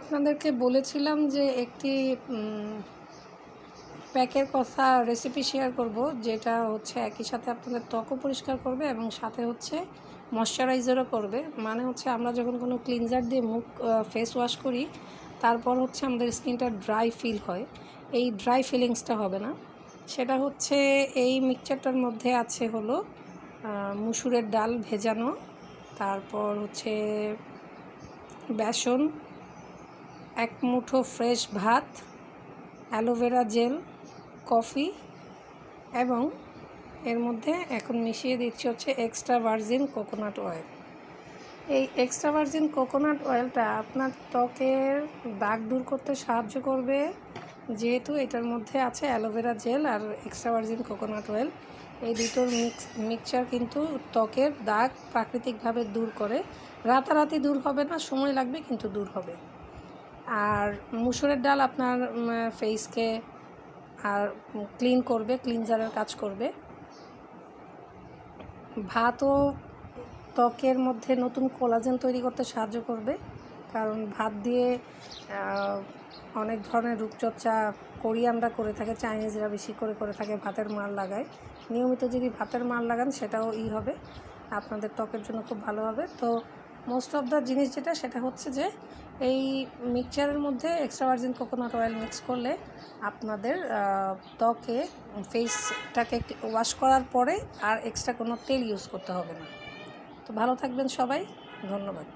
আপনাদেরকে বলেছিলাম যে একটি প্যাকের কথা রেসিপি শেয়ার করব, যেটা হচ্ছে একই সাথে আপনাদের ত্বকও পরিষ্কার করবে এবং সাথে হচ্ছে ময়শ্চারাইজারও করবে। মানে হচ্ছে আমরা যখন কোনো ক্লিনজার দিয়ে মুখ ফেস ওয়াশ করি, তারপর হচ্ছে আমাদের স্কিনটা ড্রাই ফিল হয়। এই ড্রাই ফিলিংসটা হবে না। সেটা হচ্ছে এই মিক্সচারটার মধ্যে আছে হলো মুসুরের ডাল ভেজানো, তারপর হচ্ছে বেসন এক মুঠো ফ্রেশ ভাত, অ্যালোভেরা জেল, কফি এবং এর মধ্যে এখন মিশিয়ে দিচ্ছি হচ্ছে এক্সট্রা ভার্জিন কোকোনাট অয়েল। এই এক্সট্রা ভার্জিন কোকোনাট অয়েলটা আপনার ত্বকের দাগ দূর করতে সাহায্য করবে, যেহেতু এটার মধ্যে আছে অ্যালোভেরা জেল আর এক্সট্রা ভার্জিন কোকোনাট অয়েল। এই দুটোর মিক্স, মিক্সচার কিন্তু ত্বকের দাগ প্রাকৃতিকভাবে দূর করে। রাতারাতি দূর হবে না, সময় লাগবে কিন্তু দূর হবে। আর মুসুরের ডাল আপনার ফেসকে আর ক্লিন করবে ক্লিনজারের কাজ করবে। ভাতও ত্বকের মধ্যে নতুন কোলাজেন তৈরি করতে সাহায্য করবে, কারণ ভাত দিয়ে অনেক ধরনের রূপচর্চা করি আমরা করে থাকে, চাইনিজরা বেশি করে করে থাকে, ভাতের মার লাগায়। নিয়মিত যদি ভাতের মার লাগান, সেটাও ই হবে। আপনাদের ত্বকের জন্য খুব ভালো হবে। তো মোস্ট অফ দ্য জিনিস যেটা, সেটা হচ্ছে যে, এই মিক্সচারের মধ্যে extra virgin coconut oil mix করলে আপনাদের ত্বকে ফেসটাকে ওয়াশ করার পরে আর এক্সট্রা কোনো তেল ইউজ করতে হবে না। তো ভালো থাকবেন সবাই, ধন্যবাদ।